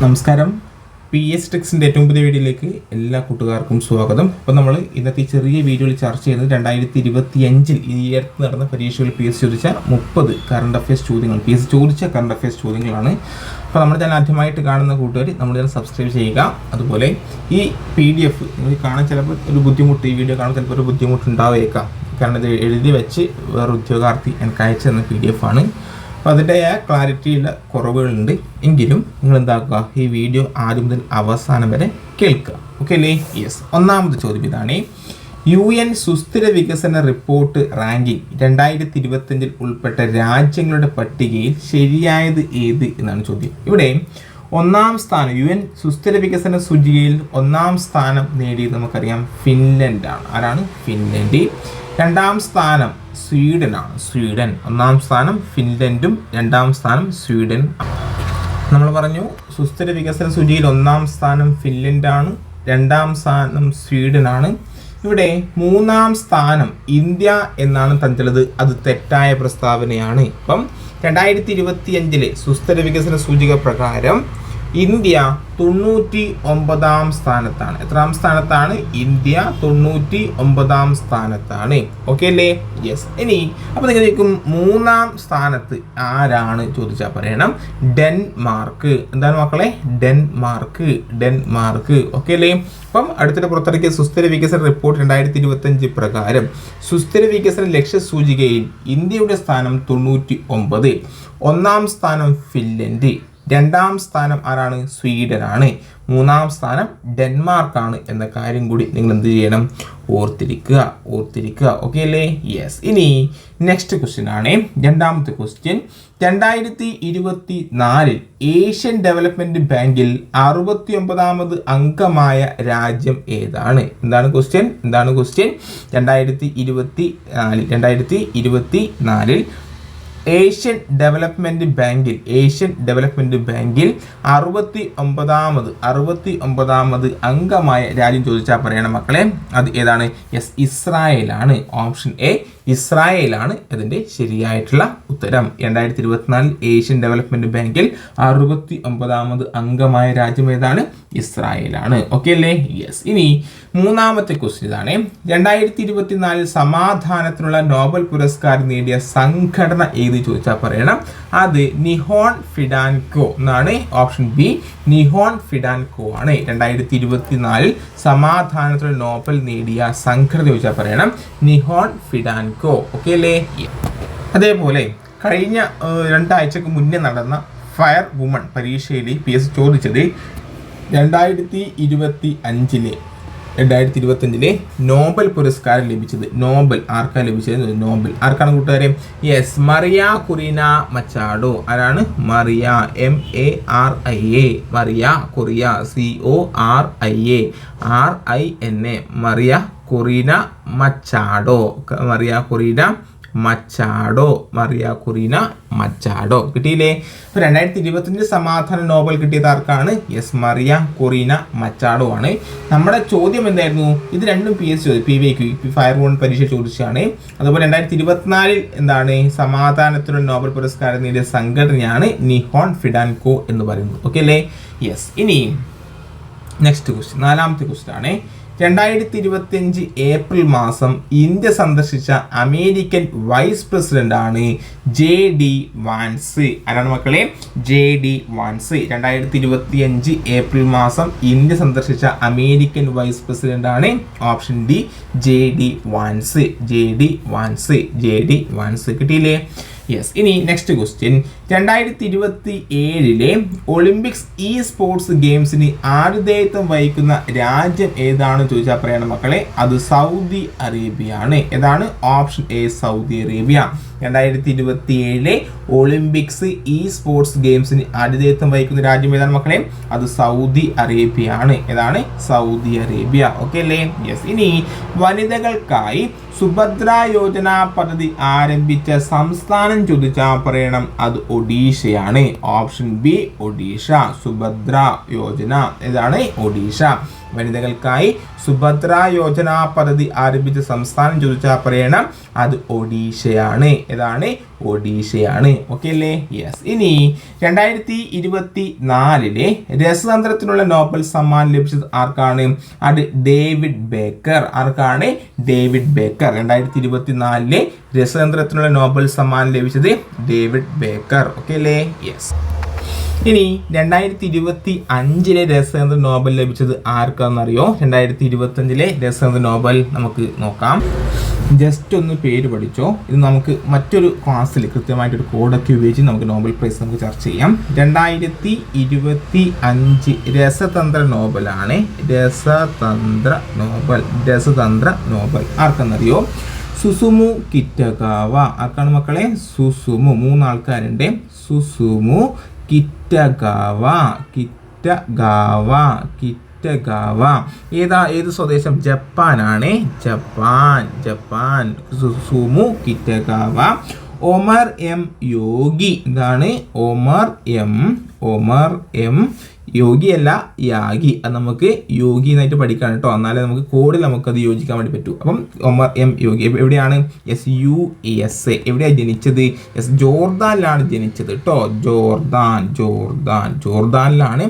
നമസ്കാരം. P S ടെക്സിന്റെ ഏറ്റവും പുതിയ വീഡിയോയിലേക്ക് എല്ലാ കൂട്ടുകാർക്കും സ്വാഗതം. അപ്പോൾ നമ്മൾ ഇന്നത്തെ ചെറിയ വീഡിയോയിൽ ചർച്ച ചെയ്യുന്നത് രണ്ടായിരത്തി ഇരുപത്തി അഞ്ചിൽ ഈ അടുത്ത് നടന്ന പരീക്ഷകളിൽ പി എസ് ചോദിച്ച മുപ്പത് കറണ്ട് അഫയേഴ്സ് ചോദ്യങ്ങൾ പി എസ് ചോദിച്ച കറണ്ട് അഫയേഴ്സ് ചോദ്യങ്ങളാണ്. അപ്പോൾ നമ്മൾ ചാനൽ ആദ്യമായിട്ട് കാണുന്ന കൂട്ടുകാർ നമ്മൾ ചാനൽ സബ്സ്ക്രൈബ് ചെയ്യുക. അതുപോലെ ഈ പി ഡി എഫ് നിങ്ങൾ കാണാൻ ചിലപ്പോൾ ഒരു ബുദ്ധിമുട്ട് ഈ വീഡിയോ കാണാൻ ചിലപ്പോൾ ഒരു ബുദ്ധിമുട്ട് ഉണ്ടാവേക്കാം കാരണം ഇത് എഴുതി വെച്ച് വേറെ ഉദ്യോഗാർത്ഥി എനിക്ക് അയച്ചു തന്ന പി ഡി എഫ് ആണ്. അപ്പോൾ അതിന്റെതായ ക്ലാരിറ്റിയുള്ള കുറവുകളുണ്ട്. എങ്കിലും നിങ്ങൾ എന്താക്കുക ഈ വീഡിയോ ആദ്യം മുതൽ അവസാനം വരെ കേൾക്കുക. ഓക്കെ അല്ലേ? യെസ് ഒന്നാമത് ചോദ്യം ഇതാണ്. യു എൻ സുസ്ഥിര വികസന റിപ്പോർട്ട് റാങ്കിംഗ് രണ്ടായിരത്തി ഇരുപത്തഞ്ചിൽ ഉൾപ്പെട്ട രാജ്യങ്ങളുടെ പട്ടികയിൽ ശരിയായത് ഏത് എന്നാണ് ചോദ്യം. ഇവിടെ ഒന്നാം സ്ഥാനം യു എൻ സുസ്ഥിര വികസന സൂചികയിൽ ഒന്നാം സ്ഥാനം നേടിയത് നമുക്കറിയാം ഫിൻലൻഡാണ്. ആരാണ്? ഫിൻലൻഡ്. രണ്ടാം സ്ഥാനം സ്വീഡനാണ്. സ്വീഡൻ. ഒന്നാം സ്ഥാനം ഫിൻലൻഡും രണ്ടാം സ്ഥാനം സ്വീഡൻ. നമ്മൾ പറഞ്ഞു സുസ്ഥിര വികസന സൂചിയിൽ ഒന്നാം സ്ഥാനം ഫിൻലൻഡാണ് രണ്ടാം സ്ഥാനം സ്വീഡനാണ്. ഇവിടെ മൂന്നാം സ്ഥാനം ഇന്ത്യ എന്നാണ് തന്നിട്ടുള്ളത് അത് തെറ്റായ പ്രസ്താവനയാണ്. ഇപ്പം രണ്ടായിരത്തി ഇരുപത്തി അഞ്ചിലെ സുസ്ഥിര വികസന സൂചിക പ്രകാരം ഇന്ത്യ തൊണ്ണൂറ്റി ഒമ്പതാം സ്ഥാനത്താണ്. എത്രാം സ്ഥാനത്താണ്? ഇന്ത്യ തൊണ്ണൂറ്റി ഒമ്പതാം സ്ഥാനത്താണ്. ഓക്കെ അല്ലേ? യെസ് ഇനി അപ്പോൾ നിങ്ങൾ ചോദിക്കും മൂന്നാം സ്ഥാനത്ത് ആരാണ് ചോദിച്ചാൽ പറയണം. ഡെൻമാർക്ക്. എന്താണ് മക്കളെ? ഡെൻമാർക്ക്. ഡെൻമാർക്ക്. ഓക്കെ അല്ലേ? അപ്പം അടുത്തിടെ പുറത്തിറക്കിയ സുസ്ഥിര വികസന റിപ്പോർട്ട് രണ്ടായിരത്തി ഇരുപത്തഞ്ച് പ്രകാരം സുസ്ഥിര വികസന ലക്ഷ്യ സൂചികയിൽ ഇന്ത്യയുടെ സ്ഥാനം തൊണ്ണൂറ്റി ഒമ്പത് ഒന്നാം സ്ഥാനം ഫിൻലൻഡ്. രണ്ടാം സ്ഥാനം ആരാണ്? സ്വീഡനാണ്. മൂന്നാം സ്ഥാനം ഡെൻമാർക്കാണ് എന്ന കാര്യം കൂടി നിങ്ങൾ എന്ത് ചെയ്യണം? ഓർത്തിരിക്കുക ഓർത്തിരിക്കുക. ഓക്കെ അല്ലേ? യെസ് ഇനി നെക്സ്റ്റ് ക്വസ്റ്റ്യൻ ആണ്. രണ്ടാമത്തെ ക്വസ്റ്റ്യൻ രണ്ടായിരത്തി ഇരുപത്തി നാലിൽ ഏഷ്യൻ ഡെവലപ്മെന്റ് ബാങ്കിൽ അറുപത്തി ഒമ്പതാമത് അംഗമായ രാജ്യം ഏതാണ്? എന്താണ് ക്വസ്റ്റ്യൻ എന്താണ് ക്വസ്റ്റ്യൻ രണ്ടായിരത്തി ഇരുപത്തി നാലിൽ രണ്ടായിരത്തി ഇരുപത്തി നാലിൽ ഏഷ്യൻ ഡെവലപ്മെന്റ് ബാങ്കിൽ ഏഷ്യൻ ഡെവലപ്മെന്റ് ബാങ്കിൽ അറുപത്തി ഒമ്പതാമത് അറുപത്തി ഒമ്പതാമത് അംഗമായ രാജ്യം ചോദിച്ചാൽ പറയണം മക്കളെ. അത് ഏതാണ്? യെസ് ഇസ്രായേലാണ്. ഓപ്ഷൻ എ ഇസ്രായേലാണ് അതിന്റെ ശരിയായിട്ടുള്ള ഉത്തരം. രണ്ടായിരത്തി ഇരുപത്തിനാലിൽ ഏഷ്യൻ ഡെവലപ്മെന്റ് ബാങ്കിൽ അറുപത്തി ഒമ്പതാമത് അംഗമായ രാജ്യം ഏതാണ്? ഇസ്രായേലാണ്. ഓക്കെ അല്ലേ? യെസ് ഇനി മൂന്നാമത്തെ ക്വസ്റ്റ്യൻ ഇതാണ്. രണ്ടായിരത്തി ഇരുപത്തിനാലിൽ സമാധാനത്തിനുള്ള നോബൽ പുരസ്കാരം നേടിയ സംഘടന ഏത് ചോദിച്ചാൽ പറയണം? അത് നിഹോൺ ഫിഡാൻകോ എന്നാണ്. ഓപ്ഷൻ ബി നിഹോൺ ഫിഡാൻകോ ആണ്. രണ്ടായിരത്തി ഇരുപത്തിനാലിൽ സമാധാനത്തിനുള്ള നോബൽ നേടിയ സംഘടന ചോദിച്ചാൽ പറയണം. നിഹോൺ ഫിഡാൻകോ. ഓക്കെ അല്ലേ? അതേപോലെ കഴിഞ്ഞ രണ്ടാഴ്ചക്ക് മുന്നേ നടന്ന ഫയർ വുമൺ പരീക്ഷയിൽ പി എസ് ചോദിച്ചത് രണ്ടായിരത്തി ഇരുപത്തി അഞ്ചിലെ രണ്ടായിരത്തി ഇരുപത്തഞ്ചിലെ നോബൽ പുരസ്കാരം ലഭിച്ചത്. നോബൽ ആർക്കാണ് ലഭിച്ചത്? നോബൽ. ആർക്കാണ് കൂട്ടുകാരെ? യെസ് മറിയ കുറിന മച്ചാഡോ ആരാണ്? Maria. M A R I A Maria Corina. C O R I A R I N A Maria Corina Machado. Maria Corina Machado. Maria Corina Machado. കിട്ടിയില്ലേ? ഇപ്പൊ രണ്ടായിരത്തി ഇരുപത്തിയഞ്ച് സമാധാന നോബൽ കിട്ടിയത് ആർക്കാണ്? യെസ് മറിയ കൊറീന മച്ചാടോ ആണ്. നമ്മുടെ ചോദ്യം എന്തായിരുന്നു? ഇത് രണ്ടും പി എസ് ചോദ്യം P V Q fire woman പരീക്ഷ ചോദിച്ചാണ് അതുപോലെ രണ്ടായിരത്തി ഇരുപത്തിനാലിൽ എന്താണ്? സമാധാനത്തിനുള്ള നോബൽ പുരസ്കാരം നേടിയ സംഘടനയാണ് നിഹോൺ ഫിഡാൻകോ എന്ന് പറയുന്നത്. ഓക്കെ അല്ലേ? യെസ് ഇനി നെക്സ്റ്റ് ക്വസ്റ്റ്യൻ നാലാമത്തെ ക്വസ്റ്റ്യൻ ആണ്. രണ്ടായിരത്തി ഇരുപത്തിയഞ്ച് ഏപ്രിൽ മാസം ഇന്ത്യ സന്ദർശിച്ച അമേരിക്കൻ വൈസ് പ്രസിഡന്റ് ആണ് ജെ ഡി വാൻസ്. ആരാണ് മക്കളെ? J D Vance. രണ്ടായിരത്തി ഇരുപത്തിയഞ്ച് ഏപ്രിൽ മാസം ഇന്ത്യ സന്ദർശിച്ച അമേരിക്കൻ വൈസ് പ്രസിഡന്റ് ആണ് option D J D Vance. J D Vance. J D Vance. കിട്ടിയില്ലേ? യെസ് ഇനി നെക്സ്റ്റ് ക്വസ്റ്റ്യൻ രണ്ടായിരത്തി ഇരുപത്തി ഏഴിലെ ഒളിമ്പിക്സ് ഇ സ്പോർട്സ് ഗെയിംസിന് ആതിഥേയത്വം വഹിക്കുന്ന രാജ്യം ഏതാണെന്ന് ചോദിച്ചാൽ പറയണം മക്കളെ അത് സൗദി അറേബ്യ ആണ് ഏതാണ്? Option A Saudi Arabia. രണ്ടായിരത്തി ഇരുപത്തി ഏഴിലെ ഒളിമ്പിക്സ് ഇ സ്പോർട്സ് ഗെയിംസിന് ആതിഥേയത്വം വഹിക്കുന്ന രാജ്യം ഏതാണ് മക്കളെ? അത് സൗദി അറേബ്യ ആണ് ഏതാണ്? Saudi Arabia. ഓക്കെ അല്ലേ? യെസ് ഇനി വനിതകൾക്കായി സുഭദ്ര യോജന പദ്ധതി ആരംഭിച്ച സംസ്ഥാനം ചോദിച്ചാൽ പറയണം അത് ഒഡീഷയാണ്. Option B Odisha Subhadra Yojana. ഇതാണ് ഒഡീഷ. വനിതകൾക്കായി സുഭദ്ര യോജന പദ്ധതി ആരംഭിച്ച സംസ്ഥാനം ചോദിച്ചാൽ പറയണം. അത് ഒഡീഷയാണ്. ഏതാണ്? ഒഡീഷയാണ്. ഓക്കെ അല്ലേ? യെസ് ഇനി രണ്ടായിരത്തി ഇരുപത്തി നാലിലെ രസതന്ത്രത്തിനുള്ള നോബൽ സമ്മാനം ലഭിച്ചത് ആർക്കാണ്? അത് ഡേവിഡ് ബേക്കർ. ആർക്കാണ്? David Baker. രണ്ടായിരത്തി ഇരുപത്തി നാലിലെ രസതന്ത്രത്തിനുള്ള നോബൽ സമ്മാനം ലഭിച്ചത് ഡേവിഡ് ബേക്കർ. ഓക്കെ അല്ലേ? യെസ് ഇനി രണ്ടായിരത്തി ഇരുപത്തി അഞ്ചിലെ രസതന്ത്ര നോബൽ ലഭിച്ചത് ആർക്കാണെന്നറിയോ? രണ്ടായിരത്തി ഇരുപത്തി അഞ്ചിലെ രസതന്ത്ര നോബൽ നമുക്ക് നോക്കാം. ജസ്റ്റ് ഒന്ന് പേര് പഠിച്ചോ. ഇത് നമുക്ക് മറ്റൊരു ക്ലാസ്സിൽ കൃത്യമായിട്ടൊരു കോഡൊക്കെ ഉപയോഗിച്ച് നമുക്ക് നോബൽ പ്രൈസ് നമുക്ക് ചർച്ച ചെയ്യാം. രണ്ടായിരത്തി ഇരുപത്തി അഞ്ച് രസതന്ത്ര നോബലാണ്. രസതന്ത്ര നോബൽ. രസതന്ത്ര നോബൽ. ആർക്കെന്നറിയോ സുസുമു കിറ്റകാവ. ആർക്കാണ് മക്കളെ? സുസുമു. മൂന്നാൾക്കാരുണ്ട്. സുസുമു കിറ്റഗാവ കിറ്റഗാവ കിറ്റഗാവ. ഏതാ ഏത് സ്വദേശം? ജപ്പാനാണ്. Japan Japan. Susumu Kitagawa. Omar M Yogi. ഇതാണ് ഒമർ എം ഒമർ എം യോഗിയല്ല യാഗി. അത് നമുക്ക് യോഗി എന്നായിട്ട് പഠിക്കാൻ കേട്ടോ. എന്നാലേ നമുക്ക് കോഡിൽ നമുക്കത് യോജിക്കാൻ വേണ്ടി പറ്റൂ. അപ്പം ഒമർ എം യോഗി. എവിടെയാണ്? എസ് യു എസ് എ എവിടെയാണ് ജനിച്ചത്? എസ് ജോർദാനിലാണ് ജനിച്ചത് കേട്ടോ. Jordan Jordan. ജോർദാനിലാണ്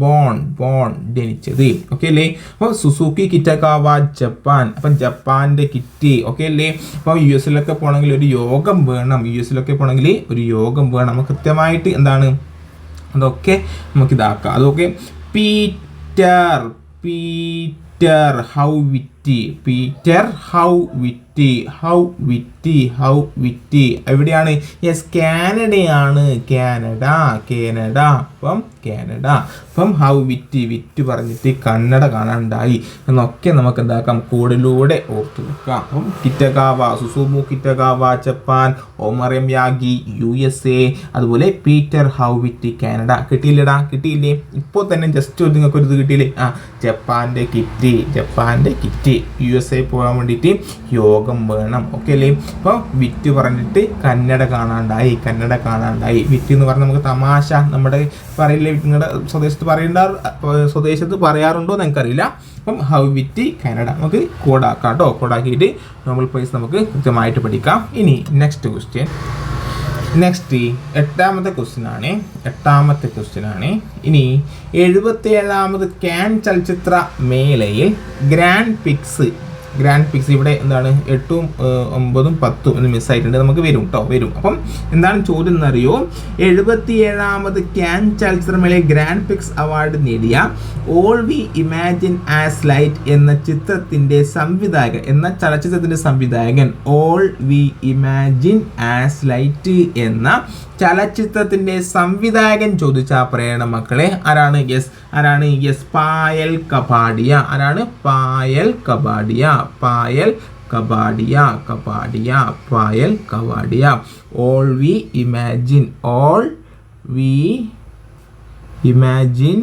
ബോൺ ബോൺ ജനിച്ചത്. ഓക്കെ അല്ലേ? അപ്പോൾ സുസുക്കി കിറ്റക്കാവ ജപ്പാൻ അപ്പം ജപ്പാന്റെ കിറ്റ്. ഓക്കെ അല്ലേ? അപ്പം യു എസിലൊക്കെ പോകണമെങ്കിൽ ഒരു യോഗം വേണം. യു എസിലൊക്കെ പോകണമെങ്കിൽ ഒരു യോഗം വേണം. കൃത്യമായിട്ട് എന്താണ്? അതൊക്കെ നമുക്ക് ഇതാക്കാം അതൊക്കെ Peter Peter Howitt Peter Howitt Howitt Howitt എവിടെയാണ്? യെസ് കാനഡയാണ് കാനഡ കാനഡ അപ്പം കാനഡ. അപ്പം ഹൗ വിറ്റ് വിറ്റ് പറഞ്ഞിട്ട് കന്നഡ കാണാണ്ടായി എന്നൊക്കെ നമുക്ക് എന്താക്കാം കോഡിലൂടെ ഓർത്തു വെക്കാം. അപ്പം Kitagawa Susumu Kitagawa Japan Omar M Yaghi U S A അതുപോലെ പീറ്റർ ഹൗ വിറ്റ് കാനഡ. കിട്ടിയില്ലടാ? കിട്ടിയില്ലേ? ഇപ്പോൾ തന്നെ ജസ്റ്റ് ഒരു നിങ്ങൾക്ക് ഒരു ഇത് കിട്ടിയില്ലേ? ആ ജപ്പാന്റെ കിറ്റ് ജപ്പാന്റെ കിറ്റ്. യു എസ് എ പോകാൻ വേണ്ടിയിട്ട് യോഗം വേണം. ഓക്കെ അല്ലേ? അപ്പോൾ വിറ്റ് പറഞ്ഞിട്ട് കന്നഡ കാണാണ്ടായി കന്നഡ കാണാണ്ടായി വിറ്റ് എന്ന് പറഞ്ഞാൽ നമുക്ക് തമാശ നമ്മുടെ പറയില്ലേ? നിങ്ങളുടെ സ്വദേശത്ത് പറയേണ്ട സ്വദേശത്ത് പറയാറുണ്ടോ എന്ന് എനിക്കറിയില്ല. അപ്പം ഹൗ വിറ്റി കാനഡ നമുക്ക് കോഡാക്കാം കേട്ടോ കോഡാക്കിയിട്ട് നോർമൽ പ്രൈസ് നമുക്ക് കൃത്യമായിട്ട് പഠിക്കാം. ഇനി നെക്സ്റ്റ് ക്വസ്റ്റ്യൻ നെക്സ്റ്റ് എട്ടാമത്തെ ക്വസ്റ്റ്യൻ ആണ്. എട്ടാമത്തെ ക്വസ്റ്റ്യൻ ആണ്. ഇനി എഴുപത്തിയേഴാമത് ക്യാൻ ചലച്ചിത്ര മേളയിൽ ഗ്രാൻഡ് പിക്സ് ഗ്രാൻഡ് പിക്സ് ഇവിടെ എന്താണ്? എട്ടും ഒമ്പതും പത്തും എന്ന് മിസ്സായിട്ടുണ്ട് നമുക്ക് വരും കേട്ടോ വരും. അപ്പം എന്താണ് ചോദ്യം എന്നറിയോ? എഴുപത്തിയേഴാമത് ക്യാൻ ചലച്ചിത്രമേളയിൽ ഗ്രാൻഡ് പിക്സ് അവാർഡ് നേടിയ all we imagine as light എന്ന ചിത്രത്തിന്റെ സംവിധായകൻ എന്ന ചലച്ചിത്രത്തിന്റെ സംവിധായകൻ all we imagine as light എന്ന ചലച്ചിത്രത്തിന്റെ സംവിധായകൻ ചോദിച്ച പ്രേരണ മക്കളെ ആരാണ് യെസ് ആരാണ് യെസ് പായൽ കപാടിയ. ആരാണ്? Payal Kapadia Payal Kapadia Kapadia Payal Kapadia. All we imagine all we imagine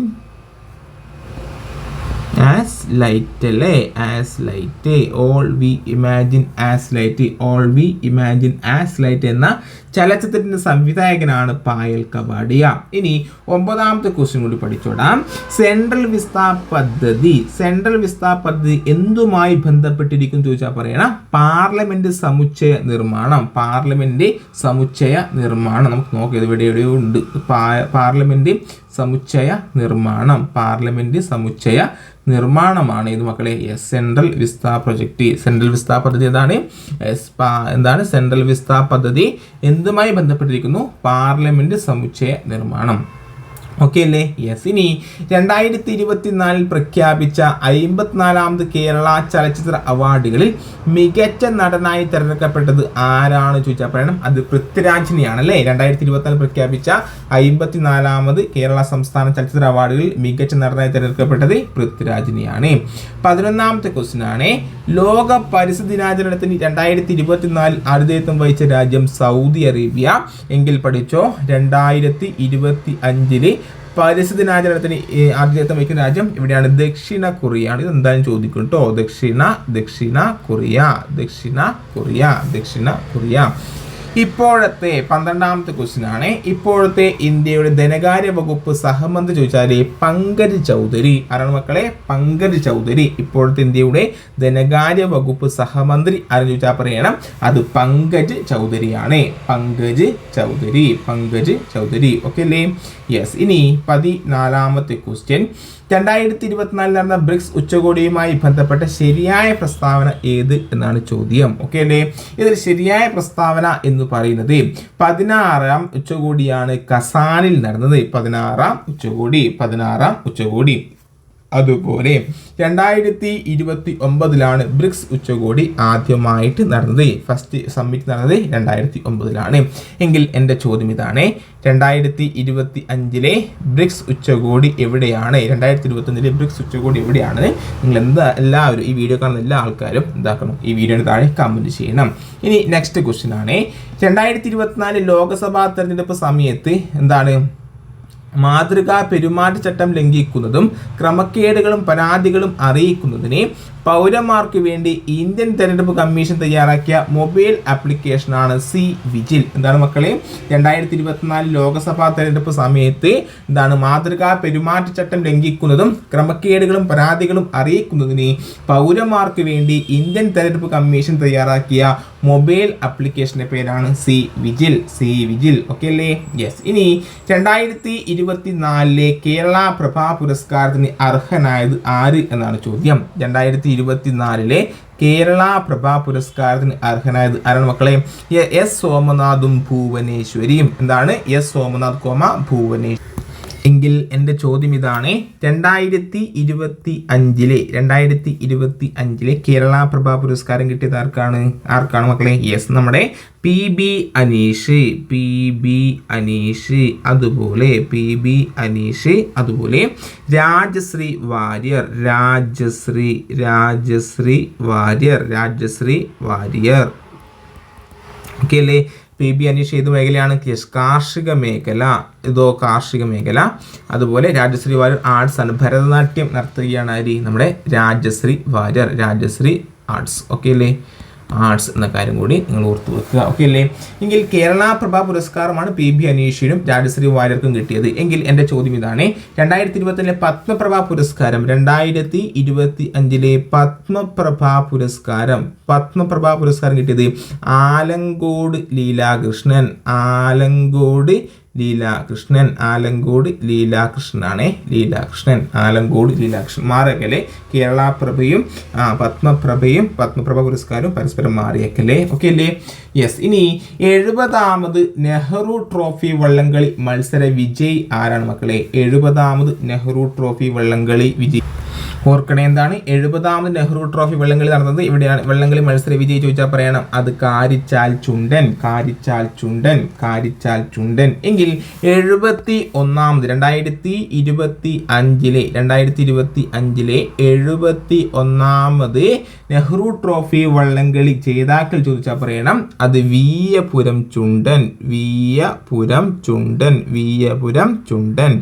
as light അല്ലേ as light all we imagine as light all we imagine as light എന്ന ചലച്ചിത്രത്തിന്റെ സംവിധായകനാണ് പായൽ കവാടിയ. ഇനി ഒമ്പതാമത്തെ ക്വസ്റ്റ്യൻ കൂടി പഠിച്ചോടാം. സെൻട്രൽ വിസ്ത പദ്ധതി സെൻട്രൽ വിസ്ത പദ്ധതി എന്തുമായി ബന്ധപ്പെട്ടിരിക്കും ചോദിച്ചാൽ പറയണം? പാർലമെന്റ് സമുച്ചയ നിർമ്മാണം പാർലമെന്റ് സമുച്ചയ നിർമ്മാണം. നമുക്ക് നോക്കാം ഇത് ഇവിടെ ഉണ്ട്. പാ- പാർലമെന്റ് സമുച്ചയ നിർമ്മാണം പാർലമെന്റ് സമുച്ചയ നിർമ്മാണമാണ്. ഇത് മക്കളെ central vista project central vista പദ്ധതി എന്താണ്? എന്താണ്? സെൻട്രൽ വിസ്ത പദ്ധതി. എന്തുമായി ബന്ധപ്പെട്ടിരിക്കുന്നു? പാർലമെന്റ് സമുച്ചയ നിർമ്മാണം. ഓക്കെ അല്ലേ യെസ് ഇനി രണ്ടായിരത്തി ഇരുപത്തിനാലിൽ പ്രഖ്യാപിച്ച അയിമ്പത്തിനാലാമത് കേരള ചലച്ചിത്ര അവാർഡുകളിൽ മികച്ച നടനായി തിരഞ്ഞെടുക്കപ്പെട്ടത് ആരാണ് ചോദിച്ചാൽ പറയണം. അത് പൃഥ്വിരാജിനെയാണ് അല്ലേ രണ്ടായിരത്തി ഇരുപത്തിനാലിൽ പ്രഖ്യാപിച്ച അയിമ്പത്തിനാലാമത് കേരള സംസ്ഥാന ചലച്ചിത്ര അവാർഡുകളിൽ മികച്ച നടനായി തിരഞ്ഞെടുക്കപ്പെട്ടത് പൃഥ്വിരാജിനെയാണ്. പതിനൊന്നാമത്തെ ക്വസ്റ്റ്യൻ ആണ്. ലോക പരിസ്ഥിതി ദിനാചരണത്തിന് രണ്ടായിരത്തി ഇരുപത്തിനാലിൽ ആതിഥേയത്വം വഹിച്ച രാജ്യം സൗദി അറേബ്യ. എങ്കിൽ പഠിച്ചോ? രണ്ടായിരത്തി ഇരുപത്തി അഞ്ചിൽ പരിസ്ഥിതി ദിനാചരണത്തിന് ആതിഥേയത്വം വഹിക്കുന്ന രാജ്യം ഇവിടെയാണ് ദക്ഷിണ കൊറിയ. ആണ് ഇത് എന്തായാലും ചോദിക്കും കേട്ടോ ദക്ഷിണ ദക്ഷിണ കൊറിയ ദക്ഷിണ കൊറിയ ദക്ഷിണ കൊറിയ. ഇപ്പോഴത്തെ പന്ത്രണ്ടാമത്തെ ക്വസ്റ്റ്യൻ ആണ് ഇപ്പോഴത്തെ ഇന്ത്യയുടെ ധനകാര്യ വകുപ്പ് സഹമന്ത്രി ചോദിച്ചാൽ പങ്കജ് ചൗധരി. ആരാണ് മക്കളെ? പങ്കജ് ചൗധരി. ഇപ്പോഴത്തെ ഇന്ത്യയുടെ ധനകാര്യ വകുപ്പ് സഹമന്ത്രി ആരെന്ന് ചോദിച്ചാൽ പറയണം. അത് പങ്കജ് ചൗധരിയാണ്. പങ്കജ് ചൗധരി പങ്കജ് ചൗധരി. ഓക്കെ അല്ലേ? യെസ് ഇനി പതിനാലാമത്തെ ക്വസ്റ്റ്യൻ. രണ്ടായിരത്തി ഇരുപത്തിനാലിൽ നടന്ന ബ്രിക്സ് ഉച്ചകോടിയുമായി ബന്ധപ്പെട്ട ശരിയായ പ്രസ്താവന ഏത് എന്നാണ് ചോദ്യം. ഓക്കെ അല്ലേ? ഇതിൽ ശരിയായ പ്രസ്താവന എന്ന് പറയുന്നത് പതിനാറാം ഉച്ചകോടിയാണ് കസാനിൽ നടന്നത്. പതിനാറാം ഉച്ചകോടി പതിനാറാം ഉച്ചകോടി. അതുപോലെ രണ്ടായിരത്തി ഇരുപത്തി ഒമ്പതിലാണ് ബ്രിക്സ് ഉച്ചകോടി ആദ്യമായിട്ട് നടന്നത്. ഫസ്റ്റ് സമ്മിറ്റ് നടന്നത് രണ്ടായിരത്തി ഒമ്പതിലാണ് എങ്കിൽ എന്റെ ചോദ്യം ഇതാണ്. രണ്ടായിരത്തി ഇരുപത്തി അഞ്ചിലെ ബ്രിക്സ് ഉച്ചകോടി എവിടെയാണ്? രണ്ടായിരത്തി ഇരുപത്തി അഞ്ചിലെ ബ്രിക്സ് ഉച്ചകോടി എവിടെയാണ്? നിങ്ങൾ എന്താ എല്ലാവരും ഈ വീഡിയോ കാണുന്ന എല്ലാ ആൾക്കാരും എന്താക്കണം? ഈ വീഡിയോയുടെ താഴെ കമന്റ് ചെയ്യണം. ഇനി നെക്സ്റ്റ് ക്വസ്റ്റ്യൻ ആണ്. രണ്ടായിരത്തി ഇരുപത്തിനാല് ലോക്സഭാ തെരഞ്ഞെടുപ്പ് സമയത്ത് എന്താണ്? മാതൃകാ പെരുമാറ്റച്ചട്ടം ലംഘിക്കുന്നതും ക്രമക്കേടുകളും പരാതികളും അറിയിക്കുന്നതിന് പൗരന്മാർക്ക് വേണ്ടി ഇന്ത്യൻ തെരഞ്ഞെടുപ്പ് കമ്മീഷൻ തയ്യാറാക്കിയ മൊബൈൽ ആപ്ലിക്കേഷനാണ് സി വിജിൽ. എന്താണ് മക്കളെ? രണ്ടായിരത്തി ഇരുപത്തിനാല് ലോക്സഭാ തെരഞ്ഞെടുപ്പ് സമയത്ത് എന്താണ് മാതൃകാ പെരുമാറ്റച്ചട്ടം ലംഘിക്കുന്നതും ക്രമക്കേടുകളും പരാതികളും അറിയിക്കുന്നതിന് പൗരന്മാർക്ക് വേണ്ടി ഇന്ത്യൻ തെരഞ്ഞെടുപ്പ് കമ്മീഷൻ തയ്യാറാക്കിയ മൊബൈൽ ആപ്ലിക്കേഷന്റെ പേരാണ് C vigil. C vigil. Okay അല്ലേ? യെസ് ഇനി രണ്ടായിരത്തി ഇരുപത്തിനാലിലെ കേരള പ്രഭാ പുരസ്കാരത്തിന് അർഹനായത് ആര് എന്നാണ് ചോദ്യം. രണ്ടായിരത്തി ഇരുപത്തിനാലിലെ കേരള പ്രഭാ പുരസ്കാരത്തിന് അർഹനായത് ആരാണ് മക്കളെ? എസ്. സോമനാഥും ഭുവനേശ്വരിയും. എന്താണ്? എസ്. സോമനാഥ് കോമ ഭുവനേശ്വരി എങ്കിൽ എന്റെ ചോദ്യം ഇതാണ്. രണ്ടായിരത്തി ഇരുപത്തി അഞ്ചിലെ രണ്ടായിരത്തി ഇരുപത്തി അഞ്ചിലെ കേരള പ്രഭാ പുരസ്കാരം കിട്ടിയത് ആർക്കാണ്? ആർക്കാണ് മക്കളെ? യെസ് നമ്മുടെ P B Aneesh. P B Aneesh അതുപോലെ പി ബി അനീഷ് അതുപോലെ രാജശ്രീ വാര്യർ. രാജശ്രീ രാജശ്രീ വാര്യർ രാജശ്രീ വാര്യർ. ഓക്കെ അല്ലേ? പി ബി അനീഷ് ഏത് മേഖലയാണ് കാർഷിക മേഖല. ഇതോ കാർഷിക മേഖല. അതുപോലെ രാജശ്രീ വാര്യർ ആർട്സ് ആണ്. ഭരതനാട്യം നടത്തുകയാണ് ആര്? നമ്മുടെ രാജശ്രീ വാര്യർ. രാജശ്രീ ആർട്സ്. ഓക്കെ അല്ലേ? ആർട്സ് എന്ന കാര്യം കൂടി നിങ്ങൾ ഓർത്തു വെക്കുക. ഓക്കെ അല്ലേ? എങ്കിൽ കേരള പ്രഭ പുരസ്കാരമാണ് പി ബി അനീഷിനും രാജശ്രീ വാര്യർക്കും കിട്ടിയത്. എങ്കിൽ എന്റെ ചോദ്യം ഇതാണ്. രണ്ടായിരത്തി ഇരുപത്തിലെ പത്മപ്രഭ പുരസ്കാരം രണ്ടായിരത്തി ഇരുപത്തി അഞ്ചിലെ പത്മപ്രഭ പുരസ്കാരം പത്മപ്രഭ പുരസ്കാരം കിട്ടിയത് ആലങ്കോട് ലീലാകൃഷ്ണൻ. ആലങ്കോട് ലീലാകൃഷ്ണൻ ആലങ്കോട് ലീലാകൃഷ്ണനാണേ. ലീലാകൃഷ്ണൻ ആലങ്കോട് ലീലാകൃഷ്ണൻ. മാറിയക്കല്ലേ കേരള പ്രഭയും പത്മപ്രഭയും പത്മപ്രഭ പുരസ്കാരവും പരസ്പരം മാറിയേക്കല്ലേ ഓക്കെ അല്ലേ യെസ് ഇനി എഴുപതാമത് നെഹ്റു ട്രോഫി വള്ളംകളി മത്സര വിജയി ആരാണ് മക്കളെ? എഴുപതാമത് നെഹ്റു ട്രോഫി വള്ളംകളി വിജയ് ഓർക്കണേ എന്താണ്? എഴുപതാമത് നെഹ്റു ട്രോഫി വെള്ളംകളി നടന്നത് ഇവിടെയാണ്. വെള്ളംകളി മത്സര വിജയി ചോദിച്ചാൽ പറയണം. അത് കാരിച്ചാൽ ചുണ്ടൻ കാരിച്ചാൽ ചുണ്ടൻ കാരിച്ചാൽ ചുണ്ടൻ. എങ്കിൽ എഴുപത്തി ഒന്നാമത് രണ്ടായിരത്തി ഇരുപത്തി അഞ്ചിലെ രണ്ടായിരത്തി ഇരുപത്തി അഞ്ചിലെ എഴുപത്തി ഒന്നാമത് നെഹ്റു ട്രോഫി വള്ളംകളി ജേതാക്കൾ ചോദിച്ചാൽ പറയണം. അത് വീയപുരം ചുണ്ടൻ വീയപുരം ചുണ്ടൻ വീയപുരം ചുണ്ടൻ.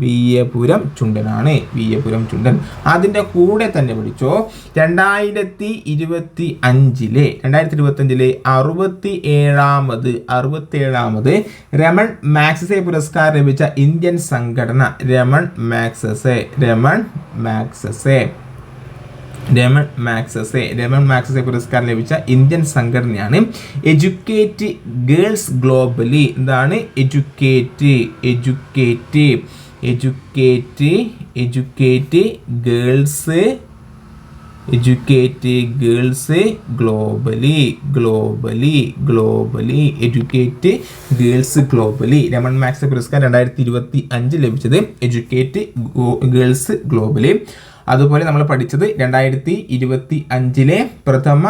വീയപുരം ചുണ്ടനാണ്. വിയപുരം ചുണ്ടൻ. അതിന്റെ കൂടെ തന്നെ പഠിച്ചോ രണ്ടായിരത്തി ഇരുപത്തി അഞ്ചിലെ രണ്ടായിരത്തി ഇരുപത്തി അഞ്ചിലെ അറുപത്തി ഏഴാമത് അറുപത്തി ഏഴാമത് രമൺ മാക്സസെ പുരസ്കാരം ലഭിച്ച ഇന്ത്യൻ സംഘടന രമൺ മാക്സസെ രമൺ മാക്സസെ രമൺ മാക്സസെ രമൺ മാക്സസെ പുരസ്കാരം ലഭിച്ച ഇന്ത്യൻ സംഘടനയാണ് എഡ്യൂക്കേറ്റ് ഗേൾസ് ഗ്ലോബലി. എന്താണ്? Educate educate. Educate educate girls educate girls globally globally globally educate girls globally Ramon max പുരസ്കാരം രണ്ടായിരത്തി ഇരുപത്തി അഞ്ച് ലഭിച്ചത് എഡ്യൂക്കേറ്റ് ഗേൾസ് ഗ്ലോബലി അതുപോലെ നമ്മൾ പഠിച്ചത് രണ്ടായിരത്തി ഇരുപത്തി അഞ്ചിലെ പ്രഥമ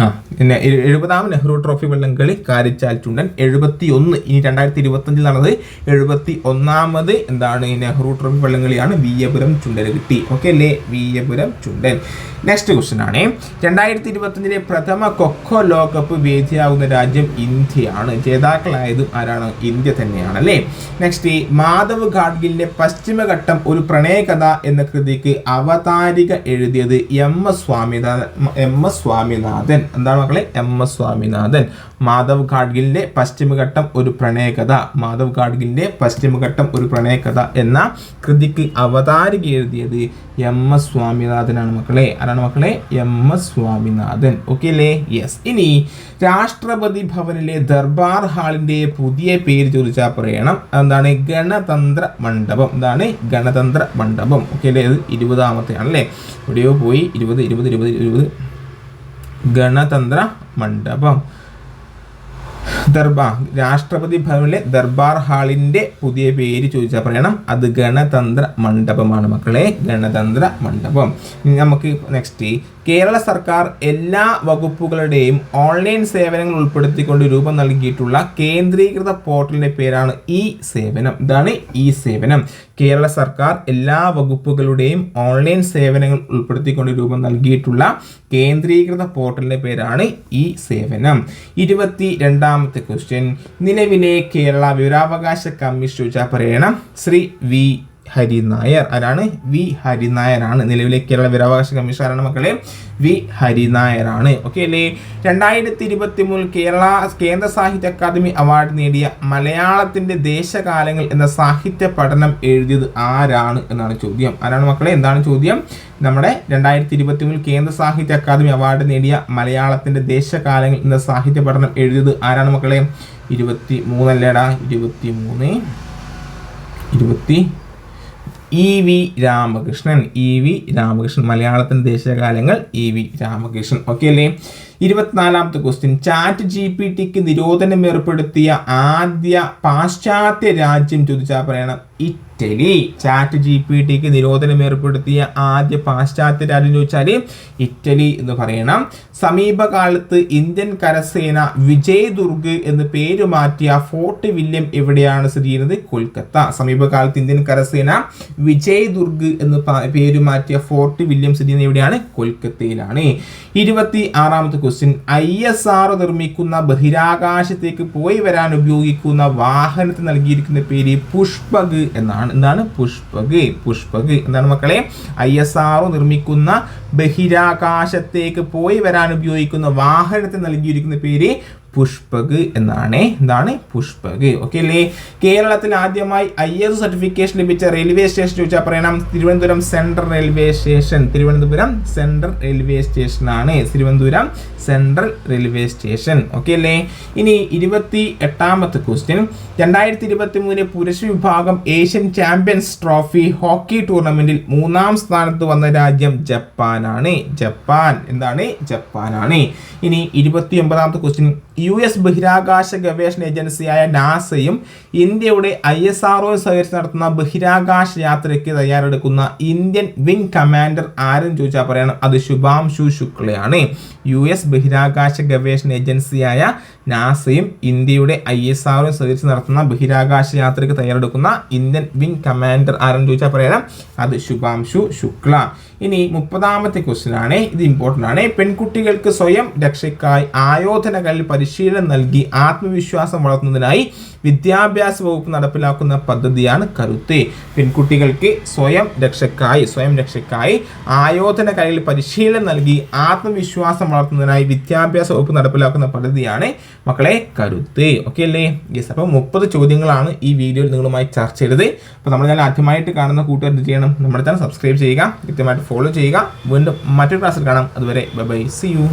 ആ പിന്നെ എഴുപതാം നെഹ്റു ട്രോഫി വള്ളംകളി കാരിച്ചാൽ ചുണ്ടൻ എഴുപത്തി ഒന്ന് ഇനി രണ്ടായിരത്തി ഇരുപത്തി അഞ്ചിൽ നടന്നത് എഴുപത്തി ഒന്നാമത് എന്താണ് നെഹ്റു ട്രോഫി വള്ളംകളിയാണ് വിയപുരം ചുണ്ടൻ കിട്ടി. ഓക്കെ അല്ലേ? വിയപുരം ചുണ്ടൻ. നെക്സ്റ്റ് ക്വസ്റ്റൻ ആണ്. രണ്ടായിരത്തി ഇരുപത്തഞ്ചിലെ പ്രഥമ കൊക്കോ ലോകകപ്പ് വേദിയാവുന്ന രാജ്യം ഇന്ത്യയാണ്. ജേതാക്കളായതും ആരാണ്? ഇന്ത്യ തന്നെയാണ് അല്ലേ? നെക്സ്റ്റ് മാധവ് ഗാഡ്ഗിലിന്റെ പശ്ചിമഘട്ടം ഒരു പ്രണയകഥ എന്ന കൃതിക്ക് അവതാരിക എഴുതിയത് M S Swaminathan M S Swaminathan. എന്താണ് മക്കളെ? M S Swaminathan. മാധവ് ഗാഡ്ഗിലിന്റെ പശ്ചിമഘട്ടം ഒരു പ്രണയകഥ. മാധവ് ഗാഡ്ഗിലിന്റെ പശ്ചിമഘട്ടം ഒരു പ്രണയകഥ എന്ന കൃതിക്ക് അവതാരിക എഴുതിയത് എം എസ് സ്വാമിനാഥനാണ് മക്കളെ. ആരാണ് മക്കളെ? M S Swaminathan. ഓക്കെ അല്ലേ? യെസ് ഇനി രാഷ്ട്രപതി ഭവനിലെ ദർബാർ ഹാളിന്റെ പുതിയ പേര് ചോദിച്ചാൽ പറയണം. എന്താണ്? ഗണതന്ത്ര മണ്ഡപം. എന്താണ്? ഗണതന്ത്ര മണ്ഡപം. ഓക്കെ അല്ലേ? ഇത് ഇരുപതാമത്തെ ആണല്ലേ എവിടെയോ പോയി. ഇരുപത് ഇരുപത് ഇരുപത് ഇരുപത്. ഗണതന്ത്ര മണ്ഡപം. ദർബാർ രാഷ്ട്രപതി ഭവനിലെ ദർബാർ ഹാളിന്റെ പുതിയ പേര് ചോദിച്ചാൽ പറയണം. അത് ഗണതന്ത്ര മണ്ഡപമാണ് മക്കളെ. ഗണതന്ത്ര മണ്ഡപം. നമുക്ക് നെക്സ്റ്റ് കേരള സർക്കാർ എല്ലാ വകുപ്പുകളുടെയും ഓൺലൈൻ സേവനങ്ങൾ ഉൾപ്പെടുത്തിക്കൊണ്ട് രൂപം നൽകിയിട്ടുള്ള കേന്ദ്രീകൃത പോർട്ടലിന്റെ പേരാണ് ഇ സേവനം. ഇതാണ് ഇ സേവനം. കേരള സർക്കാർ എല്ലാ വകുപ്പുകളുടെയും ഓൺലൈൻ സേവനങ്ങൾ ഉൾപ്പെടുത്തിക്കൊണ്ട് രൂപം നൽകിയിട്ടുള്ള കേന്ദ്രീകൃത പോർട്ടലിന്റെ പേരാണ് ഇ സേവനം. ഇരുപത്തി രണ്ടാമത്തെ ക്വസ്റ്റ്യൻ. നിലവിലെ കേരള വിവരാവകാശ കമ്മീഷൻ ചോദിച്ചാൽ പറയണം. ശ്രീ വി. ഹരിനായർ. ആരാണ്? വി ഹരി നായരാണ് നിലവിലെ കേരള വിവരാവകാശ കമ്മീഷൻ ആരാണ് മക്കളെ വി ഹരി നായരാണ് ഓക്കെ അല്ലേ? രണ്ടായിരത്തി ഇരുപത്തി മൂന്നിൽ കേരള കേന്ദ്ര സാഹിത്യ അക്കാദമി അവാർഡ് നേടിയ മലയാളത്തിന്റെ ദേശകാലങ്ങൾ എന്ന സാഹിത്യ പഠനം എഴുതിയത് ആരാണ് എന്നാണ് ചോദ്യം. ആരാണ് മക്കളെ? എന്താണ് ചോദ്യം? നമ്മുടെ രണ്ടായിരത്തി ഇരുപത്തി മൂന്നിൽ കേന്ദ്ര സാഹിത്യ അക്കാദമി അവാർഡ് നേടിയ മലയാളത്തിന്റെ ദേശകാലങ്ങൾ എന്ന സാഹിത്യ പഠനം എഴുതിയത് ആരാണ് മക്കളെ? ഇരുപത്തി മൂന്നല്ലേടാ ഇരുപത്തി മൂന്ന് ഇരുപത്തി E V Ramakrishnan E V Ramakrishnan മലയാളത്തിന്റെ ദേശകാലങ്ങൾ ഇ വി രാമകൃഷ്ണൻ. ഓക്കെ അല്ലേ? ഇരുപത്തിനാലാമത്തെ ക്വസ്റ്റ്യൻ ചാറ്റ് ജി പി ടിക്ക് നിരോധനം ഏർപ്പെടുത്തിയ ആദ്യ പാശ്ചാത്യ രാജ്യം ചോദിച്ചാൽ പറയണം. ഇറ്റലി. ചാറ്റ് ജി പി ടിക്ക് നിരോധനം ഏർപ്പെടുത്തിയ ആദ്യ പാശ്ചാത്യ രാജ്യം ചോദിച്ചാൽ ഇറ്റലി എന്ന് പറയണം. സമീപകാലത്ത് ഇന്ത്യൻ കരസേന വിജയ് ദുർഗ് എന്ന് പേര് മാറ്റിയ ഫോർട്ട് വില്യം എവിടെയാണ് സ്ഥിതി ചെയ്യുന്നത്? കൊൽക്കത്ത. സമീപകാലത്ത് ഇന്ത്യൻ കരസേന വിജയ് ദുർഗ് എന്ന് പേര് മാറ്റിയ ഫോർട്ട് വില്യം സ്ഥിതി ചെയ്യുന്നത് എവിടെയാണ്? കൊൽക്കത്തയിലാണ്. ഇരുപത്തി ആറാമത്തെ ക്വസ്റ്റ്യൻ ഐ എസ് ആർ നിർമ്മിക്കുന്ന ബഹിരാകാശത്തേക്ക് പോയി വരാൻ ഉപയോഗിക്കുന്ന വാഹനത്തിന് നൽകിയിരിക്കുന്ന പേര് പുഷ്പക് എന്നാണ്. എന്താണ്? പുഷ്പക് പുഷ്പക്. എന്താണ് മക്കളെ? ഐ എസ് ആർ നിർമ്മിക്കുന്ന ബഹിരാകാശത്തേക്ക് പോയി വരാൻ ഉപയോഗിക്കുന്ന വാഹനത്തിന് നൽകിയിരിക്കുന്ന പേര് പുഷ്പക് എന്നാണ്. എന്താണ് പുഷ്പക്. ഓക്കെ അല്ലേ കേരളത്തിൽ ആദ്യമായി ഐ എസ് സർട്ടിഫിക്കേഷൻ ലഭിച്ച റെയിൽവേ സ്റ്റേഷൻ ചോദിച്ചാൽ പറയണം. Thiruvananthapuram central railway station Thiruvananthapuram central railway station ആണ്. Thiruvananthapuram central railway station okay അല്ലേ ഇനി ഇരുപത്തി എട്ടാമത്തെ ക്വസ്റ്റ്യൻ രണ്ടായിരത്തി ഇരുപത്തി മൂന്നിലെ പുരുഷ വിഭാഗം ഏഷ്യൻ ചാമ്പ്യൻസ് ട്രോഫി ഹോക്കി ടൂർണമെന്റിൽ മൂന്നാം സ്ഥാനത്ത് വന്ന രാജ്യം ജപ്പാനാണ്. ജപ്പാൻ. എന്താണ്? ജപ്പാനാണ്. ഇനി ഇരുപത്തി ഒമ്പതാമത്തെ ക്വസ്റ്റ്യൻ യു എസ് ബഹിരാകാശ ഗവേഷണ ഏജൻസിയായ നാസയും ഇന്ത്യയുടെ ഐ എസ് ആർ ഒ സഹകരിച്ച് നടത്തുന്ന ബഹിരാകാശ യാത്രയ്ക്ക് തയ്യാറെടുക്കുന്ന ഇന്ത്യൻ വിംഗ് കമാൻഡർ ആരും ചോദിച്ചാൽ പറയണം. അത് ശുഭാംശു ശുക്ലയാണ്. യു എസ് ബഹിരാകാശ ഗവേഷണ ഏജൻസിയായ നാസയും ഇന്ത്യയുടെ ഐ എസ് ആർ ഒ സഹകരിച്ച് നടത്തുന്ന ബഹിരാകാശ യാത്രയ്ക്ക് തയ്യാറെടുക്കുന്ന ഇന്ത്യൻ വിംഗ് കമാൻഡർ ആരെന്ന് ചോദിച്ചാൽ പറയണം. അത് ശുഭാംശു ശുക്ല. ഇനി മുപ്പതാമത്തെ ക്വസ്റ്റ്യൻ ആണ് ഇത് ഇമ്പോർട്ടന്റ് ആണ്. പെൺകുട്ടികൾക്ക് സ്വയം രക്ഷയ്ക്കായി ആയോധനകളിൽ പരിശീലനം നൽകി ആത്മവിശ്വാസം വളർത്തുന്നതിനായി വിദ്യാഭ്യാസ വകുപ്പ് നടപ്പിലാക്കുന്ന പദ്ധതിയാണ് കരുത്ത്. പെൺകുട്ടികൾക്ക് സ്വയം രക്ഷക്കായി സ്വയം രക്ഷക്കായി ആയോധന കലയിൽ പരിശീലനം നൽകി ആത്മവിശ്വാസം വളർത്തുന്നതിനായി വിദ്യാഭ്യാസ വകുപ്പ് നടപ്പിലാക്കുന്ന പദ്ധതിയാണ് മക്കളെ കരുത്ത്. ഓക്കെ അല്ലേ? യെസ് അപ്പോൾ മുപ്പത് ചോദ്യങ്ങളാണ് ഈ വീഡിയോയിൽ നിങ്ങളുമായി ചർച്ച ചെയ്തത്. അപ്പോൾ നമ്മൾ ഞാൻ ആദ്യമായിട്ട് കാണുന്ന കൂട്ടുകാർ ചെയ്യണം? നമ്മുടെ ചാനൽ സബ്സ്ക്രൈബ് ചെയ്യുക കൃത്യമായിട്ട് ഫോളോ ചെയ്യുക. വീണ്ടും മറ്റൊരു ക്ലാസ്സിൽ കാണാം. അതുവരെ ബൈ ബൈ സി യു